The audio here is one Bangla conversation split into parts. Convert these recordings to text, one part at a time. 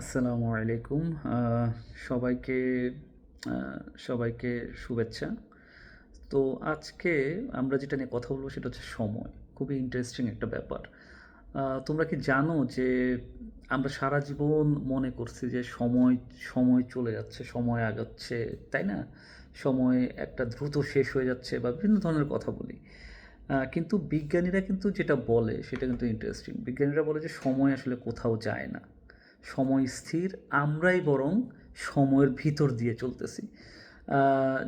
আসসালামু আলাইকুম। সবাইকে সবাইকে শুভেচ্ছা। তো আজকে আমরা যেটা নিয়ে কথা বলব সেটা হচ্ছে সময়। খুবই ইন্টারেস্টিং একটা ব্যাপার। তোমরা কি জানো যে আমরা সারা জীবন মনে করছি যে সময় সময় চলে যাচ্ছে, সময় আগাচ্ছে, তাই না? সময় একটা দ্রুত শেষ হয়ে যাচ্ছে বা বিভিন্ন ধরনের কথা বলি। কিন্তু বিজ্ঞানীরা কিন্তু যেটা বলে সেটা কিন্তু ইন্টারেস্টিং বিজ্ঞানীরা বলে যে সময় আসলে কোথাও যায় না। সময় স্থির, আমরাই বরং সময়ের ভিতর দিয়ে চলতেছি।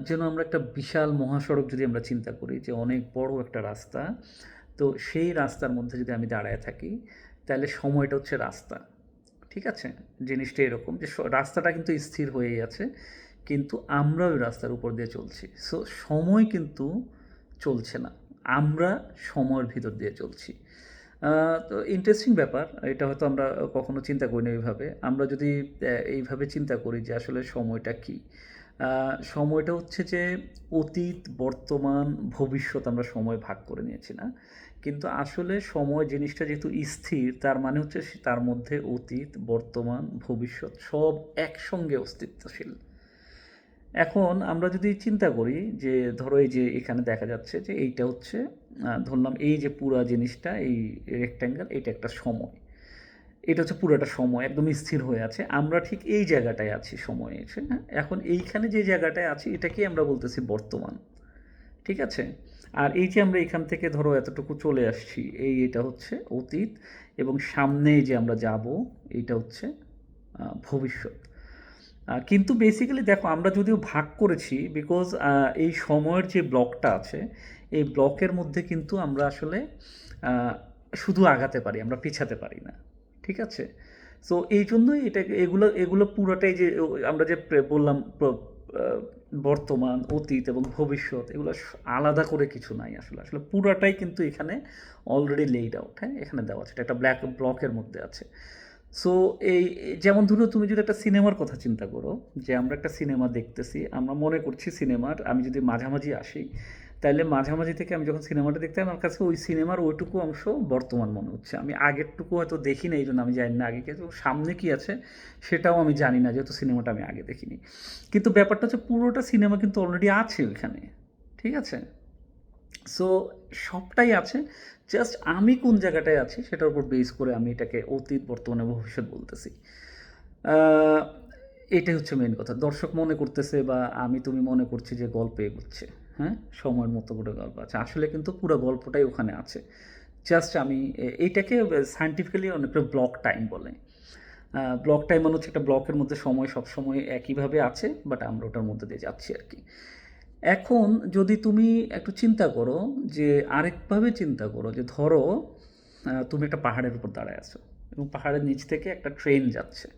যেন আমরা একটা বিশাল মহাসড়ক যদি আমরা চিন্তা করি যে অনেক বড় একটা রাস্তা, তো সেই রাস্তার মধ্যে যদি আমি দাঁড়ায় থাকি, তাহলে সময়টা হচ্ছে রাস্তা। ঠিক আছে? জিনিসটা এরকম যে রাস্তাটা কিন্তু স্থির হয়েই আছে, কিন্তু আমরা ওই রাস্তার উপর দিয়ে চলছি। সো সময় কিন্তু চলছে না। আমরা সময়ের ভিতর দিয়ে চলছি। তো ইন্টারেস্টিং ব্যাপার। এটা হয়তো আমরা কখনো চিন্তা করি না এইভাবে। আমরা যদি এইভাবে চিন্তা করি যে আসলে সময়টা কি। সময়টা হচ্ছে যে অতীত, বর্তমান, ভবিষ্যৎ আমরা সময় ভাগ করে নিয়েছি না। কিন্তু আসলে সময় জিনিসটা যেহেতু স্থির, তার মানে হচ্ছে তার মধ্যে অতীত, বর্তমান, ভবিষ্যৎ সব একসঙ্গে অস্তিত্বশীল। এখন আমরা যদি চিন্তা করি যে, ধরো এই যে এখানে দেখা যাচ্ছে যে, এইটা হচ্ছে ধরলাম এই যে পুরা জিনিসটা, এই রেক্ট্যাঙ্গেল এটা একটা সময়। এটা হচ্ছে পুরোটা সময়, একদম স্থির হয়ে আছে। আমরা ঠিক এই জায়গাটায় আছি সময়ে এসে এখন এইখানে যে জায়গাটায় আছি, এটাকেই আমরা বলতেছি বর্তমান। ঠিক আছে? আর এই যে আমরা এখান থেকে ধরো এতটুকু চলে আসছি, এই এটা হচ্ছে অতীত এবং সামনে যে আমরা যাব, এইটা হচ্ছে ভবিষ্যৎ। কিন্তু বেসিক্যালি দেখো, আমরা যদিও ভাগ করেছি বিকজ এই সময়ের যে ব্লকটা আছে, এই ব্লকের মধ্যে কিন্তু আমরা আসলে শুধু আগাতে পারি, আমরা পিছাতে পারি না, ঠিক আছে? সো এই জন্যই এটা, এগুলো এগুলো পুরোটাই যে আমরা যে বললাম বর্তমান, অতীত এবং ভবিষ্যৎ, এগুলো আলাদা করে কিছু নাই আসলে। আসলে পুরাটাই কিন্তু এখানে অলরেডি লেইড আউট হ্যাঁ? এখানে দেওয়া আছে, এটা একটা ব্ল্যাক ব্লকের মধ্যে আছে। সো এই, যেমন ধরো তুমি যদি একটা সিনেমার কথা চিন্তা করো, যে আমরা একটা সিনেমা দেখতেছি, আমরা মনে করছি সিনেমার, আমি যদি মাঝামাঝি আসি তাহলে মাঝামাঝি থেকে আমি যখন সিনেমাটা দেখতে আমার কাছে ওই সিনেমার ওইটুকু অংশ বর্তমান মনে হচ্ছে। আমি আগেরটুকু হয়তো দেখি না এই জন্য আমি জানি না আগে কি সামনে কি আছে, সেটাও আমি জানি না, যেহেতু সিনেমাটা আমি আগে দেখিনি। কিন্তু ব্যাপারটা হচ্ছে পুরোটা সিনেমা কিন্তু অলরেডি আছে ওইখানে, ঠিক আছে? সো সবটাই আছে জাস্ট আমি কোন জায়গাটায় আছি সেটার উপর বেস করে আমি এটাকে অতীত, বর্তমানে ভবিষ্যৎ বলতেছি। এটাই হচ্ছে মেন কথা। দর্শক মনে করতেছে বা আমি তুমি মনে করছি যে গল্প এগোচ্ছে হ্যাঁ? সময়ের মতো করে গল্প আছে। আসলে কিন্তু পুরো গল্পটাই ওখানে আছে। জাস্ট আমি এইটাকে সায়েন্টিফিক্যালি অনেকটা ব্লক টাইম বলে। ব্লক টাইম মানে হচ্ছে একটা ব্লকের মধ্যে সময় সব সময় একইভাবে আছে বাট আমরা ওটার মধ্যে দিয়ে যাচ্ছি আর কি। এখন যদি তুমি একটু চিন্তা করো যে আরেকভাবে চিন্তা করো, যে ধরো তুমি একটা পাহাড়ের উপর দাঁড়ায় আছো এবং পাহাড়ের নিচ থেকে একটা ট্রেন যাচ্ছে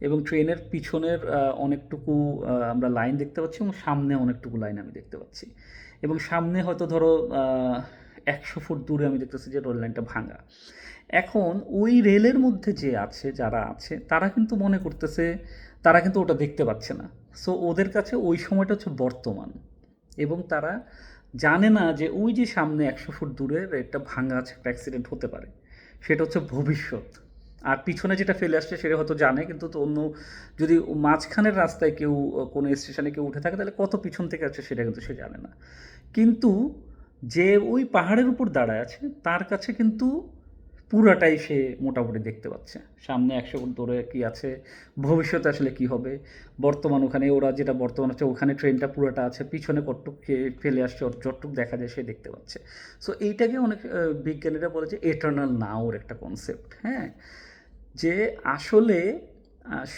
এবং ট্রেনের পিছনের অনেকটুকু আমরা লাইন দেখতে পাচ্ছি এবং সামনে অনেকটুকু লাইন আমি দেখতে পাচ্ছি এবং সামনে হয়তো ধরো একশো ফুট দূরে আমি দেখতেছি যে রেল লাইনটা ভাঙা। এখন ওই রেলের মধ্যে যে আছে, যারা আছে, তারা কিন্তু মনে করতেছে, তারা কিন্তু ওটা দেখতে পাচ্ছে না। সো ওদের কাছে ওই সময়টা হচ্ছে বর্তমান। এবং তারা জানে না যে ওই যে সামনে একশো ফুট দূরে একটা ভাঙা আছে, একটা অ্যাক্সিডেন্ট হতে পারে। সেটা হচ্ছে ভবিষ্যৎ। আর পিছনে যেটা ফেলে আসছে, সেটা হয়তো জানে, কিন্তু তো অন্য যদি মাঝখানের রাস্তায় কেউ, কোনো স্টেশনে কেউ উঠে থাকে, তাহলে কত পিছন থেকে আছে সেটা কিন্তু সে জানে না। কিন্তু যে ওই পাহাড়ের উপর দাঁড়ায় আছে, তার কাছে কিন্তু পুরাটাই সে মোটামুটি দেখতে পাচ্ছে। সামনে একশো ফুট দূরে কি আছে, ভবিষ্যতে আসলে কি হবে? বর্তমান ওখানে, ওরা যেটা বর্তমান আছে ওখানে ট্রেনটা পুরোটা আছে, পিছনে কটটুক ফেলে আসছে যতটুক দেখা যায় সে দেখতে পাচ্ছে। সো এইটাকে অনেক বিজ্ঞানীরা বলে যে এটার্নাল নাওর একটা কনসেপ্ট হ্যাঁ? যে আসলে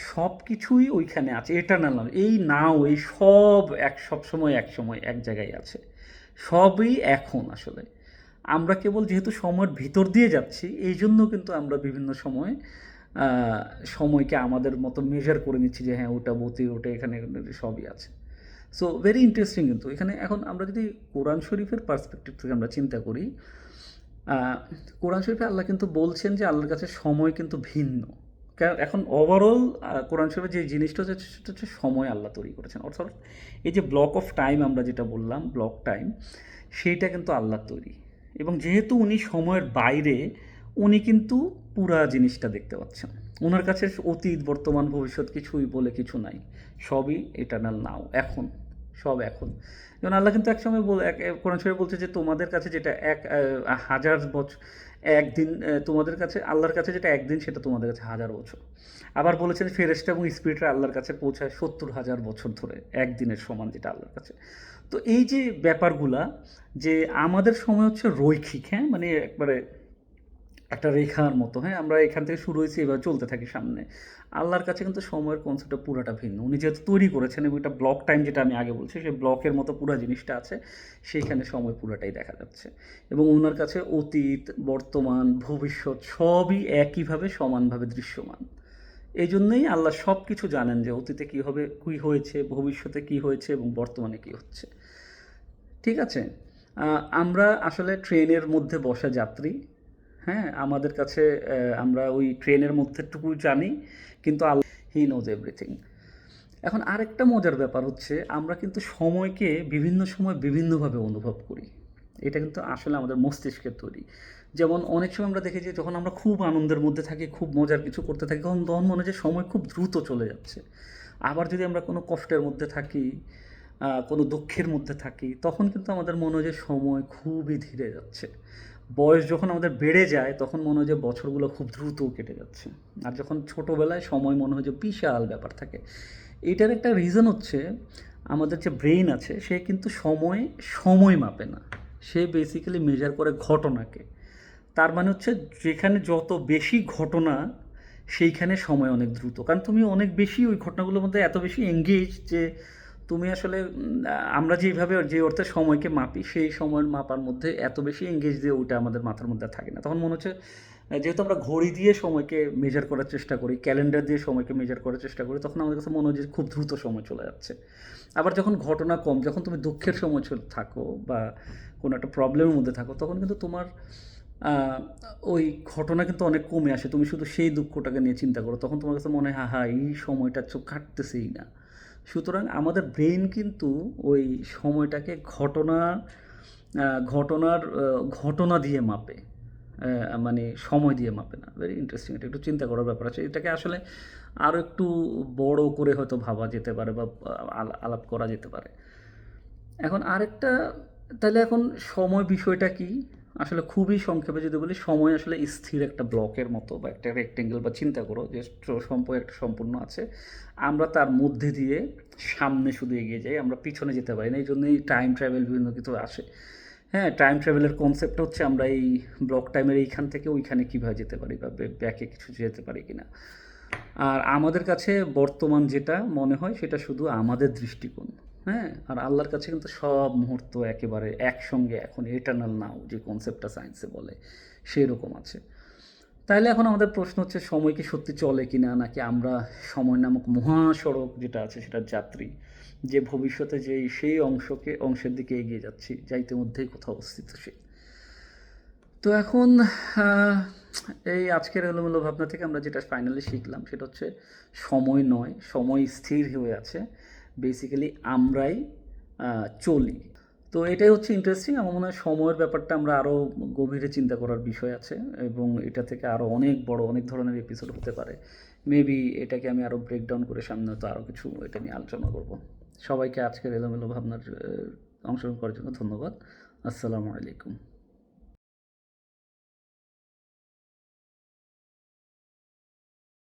সব কিছুই ওইখানে আছে এটার্নাল নাও এই নাও এই সব এক সব সময় এক সময় এক জায়গায় আছে। সবই এখন আসলে। আমরা কেবল যেহেতু সময়ের ভিতর দিয়ে যাচ্ছি, এই জন্য কিন্তু আমরা বিভিন্ন সময় সময়কে আমাদের মতো মেজার করে নিচ্ছি যে হ্যাঁ ওটা বতি ওটা এখানে সবই আছে। সো ভেরি ইন্টারেস্টিং কিন্তু। এখানে এখন আমরা যদি কোরআন শরীফের পার্সপেক্টিভ থেকে আমরা চিন্তা করি কোরআন শরীফে আল্লাহ কিন্তু বলছেন যে আল্লাহর কাছে সময় কিন্তু ভিন্ন। কারণ এখন ওভারঅল কোরআন শরীফের যে জিনিসটা হচ্ছে, সেটা হচ্ছে সময় আল্লাহ তৈরি করেছেন। অর্থাৎ এই যে ব্লক অফ টাইম আমরা যেটা বললাম ব্লক টাইম সেইটা কিন্তু আল্লাহ তৈরি। এবং যেহেতু উনি সময়ের বাইরে, উনি কিন্তু পুরা জিনিসটা দেখতে পাচ্ছেন। ওনার কাছে অতীত, বর্তমান, ভবিষ্যৎ কিছুই বলে কিছু নাই। সবই এটার্নাল নাও এখন। সব এখন। যেমন আল্লাহ কিন্তু একসময় বলে, এক, কোরআন শরীফে বলছে যে, তোমাদের কাছে যেটা এক হাজার বছর, একদিন তোমাদের কাছে, আল্লাহর কাছে যেটা একদিন, সেটা তোমাদের কাছে হাজার বছর। আবার বলেছেন ফেরেস্টা এবং স্পিরিটরা আল্লাহর কাছে পৌঁছায় সত্তর হাজার বছর ধরে, একদিনের সমান যেটা আল্লাহর কাছে। তো এই যে ব্যাপারগুলা, যে আমাদের সময় হচ্ছে রৈখিক হ্যাঁ? মানে একবারে একটা রেখার মতো। হ্যাঁ আমরা এখান থেকে শুরু হয়েছি, এবার চলতে থাকি সামনে। আল্লাহর কাছে কিন্তু সময়ের কনসেপ্টটা পুরাটা ভিন্ন। উনি যেহেতু তৈরি করেছেন এবং এটা ব্লক টাইম যেটা আমি আগে বলছি, সেই ব্লকের মতো পুরো জিনিসটা আছে, সেইখানে সময় পুরাটাই দেখা যাচ্ছে। এবং ওনার কাছে অতীত, বর্তমান, ভবিষ্যৎ সবই একইভাবে সমানভাবে দৃশ্যমান। এই জন্যই আল্লাহ সব কিছু জানেন যে অতীতে কী হবে, কী হয়েছে, ভবিষ্যতে কী হয়েছে এবং বর্তমানে কী হচ্ছে। ঠিক আছে? আমরা আসলে ট্রেনের মধ্যে বসা যাত্রী। হ্যাঁ আমাদের কাছে আমরা ওই ট্রেনের মধ্যেটুকু জানি, কিন্তু আল্লাহ হি নোজ এভরিথিং এখন আরেকটা মজার ব্যাপার হচ্ছে, আমরা কিন্তু সময়কে বিভিন্ন সময় বিভিন্নভাবে অনুভব করি। এটা কিন্তু আসলে আমাদের মস্তিষ্কের তৈরি। যেমন অনেক সময় আমরা দেখি যে, যখন আমরা খুব আনন্দের মধ্যে থাকি, খুব মজার কিছু করতে থাকি, তখন তখন মনে যে, সময় খুব দ্রুত চলে যাচ্ছে। আবার যদি আমরা কোনো কষ্টের মধ্যে থাকি কোনো দুঃখের মধ্যে থাকি, তখন কিন্তু আমাদের মনে হয় যে, সময় খুবই ধীরে যাচ্ছে। বয়স যখন আমাদের বেড়ে যায়, তখন মনে হয় যে বছরগুলো খুব দ্রুত কেটে যাচ্ছে। আর যখন ছোটোবেলায় সময় মনে হয় যে বিশাল ব্যাপার থাকে। এটার একটা রিজন হচ্ছে, আমাদের যে ব্রেইন আছে, সে কিন্তু সময় সময় মাপে না। সে বেসিক্যালি মেজার করে ঘটনাকে। তার মানে হচ্ছে, যেখানে যত বেশি ঘটনা, সেইখানে সময় অনেক দ্রুত। কারণ তুমি অনেক বেশি ওই ঘটনাগুলোর মধ্যে এত বেশি এঙ্গেজ যে তুমি আসলে আমরা যেভাবে যে অর্থে সময়কে মাপি, সেই সময়ের মাপার মধ্যে এত বেশি এঙ্গেজ দিয়ে ওটা আমাদের মাথার মধ্যে থাকে না। তখন মনে হচ্ছে যেহেতু আমরা ঘড়ি দিয়ে সময়কে মেজার করার চেষ্টা করি ক্যালেন্ডার দিয়ে সময়কে মেজার করার চেষ্টা করি, তখন আমাদের কাছে মনে হয় যে খুব দ্রুত সময় চলে যাচ্ছে। আবার যখন ঘটনা কম, যখন তুমি দুঃখের সময় থাকো বা কোনো একটা প্রবলেমের মধ্যে থাকো, তখন কিন্তু তোমার ওই ঘটনা কিন্তু অনেক কমে আসে। তুমি শুধু সেই দুঃখটাকে নিয়ে চিন্তা করো, তখন তোমার কাছে মনে হয় হা হা এই সময়টা চোখ কাটতেছেই না। সুতরাং আমাদের ব্রেন কিন্তু ওই সময়টাকে ঘটনা ঘটনার ঘটনা দিয়ে মাপে মানে সময় দিয়ে মাপে না। ভেরি ইন্টারেস্টিং এটা একটু চিন্তা করার ব্যাপার আছে। এটাকে আসলে আরও একটু বড় করে হয়তো ভাবা যেতে পারে বা আলা- আলাপ করা যেতে পারে। এখন আরেকটা, তাহলে এখন সময় বিষয়টা কি? আসলে খুবই সংক্ষেপে যদি বলি, সময় আসলে স্থির একটা ব্লকের মতো বা একটা রেক্টেঙ্গেল বা চিন্তা করো যে সম্পর্ক একটা সম্পূর্ণ আছে। আমরা তার মধ্যে দিয়ে সামনে শুধু এগিয়ে যাই, আমরা পিছনে যেতে পারি না। এই জন্যই টাইম ট্রাভেল বিভিন্ন কিছু আসে। হ্যাঁ টাইম ট্রাভেলের কনসেপ্ট হচ্ছে আমরা এই ব্লক টাইমের এইখান থেকে ওইখানে কীভাবে যেতে পারি বা ব্যাকে কিছু যেতে পারি কিনা। আর আমাদের কাছে বর্তমান যেটা মনে হয়, সেটা শুধু আমাদের দৃষ্টিকোণ। হ্যাঁ আর আল্লাহর কাছে কিন্তু সব মুহূর্ত একেবারে একসঙ্গে এখন এটার্নাল নাও যে কনসেপ্টটা সায়েন্সে বলে, সেরকম আছে। তাহলে এখন আমাদের প্রশ্ন হচ্ছে, সময় কি সত্যি চলে কি না নাকি আমরা সময় নামক মহাসড়ক যেটা আছে সেটার যাত্রী, যে ভবিষ্যতে যে সেই অংশকে, অংশের দিকে এগিয়ে যাচ্ছি যা ইতিমধ্যেই কোথাও অস্তিত্বশীল তো এখন এই আজকের এলোমেলো ভাবনা থেকে আমরা যেটা ফাইনালি শিখলাম, সেটা হচ্ছে সময় নয়, সময় স্থির হয়ে আছে। বেসিক্যালি আমরাই চলি। তো এটাই হচ্ছে ইন্টারেস্টিং আমার মনে হয় সময়ের ব্যাপারটা আমরা আরও গভীরে চিন্তা করার বিষয় আছে এবং এটা থেকে আরও অনেক বড়, অনেক ধরনের এপিসোড হতে পারে। মেবি এটাকে আমি আরও ব্রেকডাউন করে সামনে হয়তো আরও কিছু এটা নিয়ে আলোচনা করব। সবাইকে আজকের এলোমেলো ভাবনার অংশগ্রহণ করার জন্য ধন্যবাদ। আসসালামু আলাইকুম।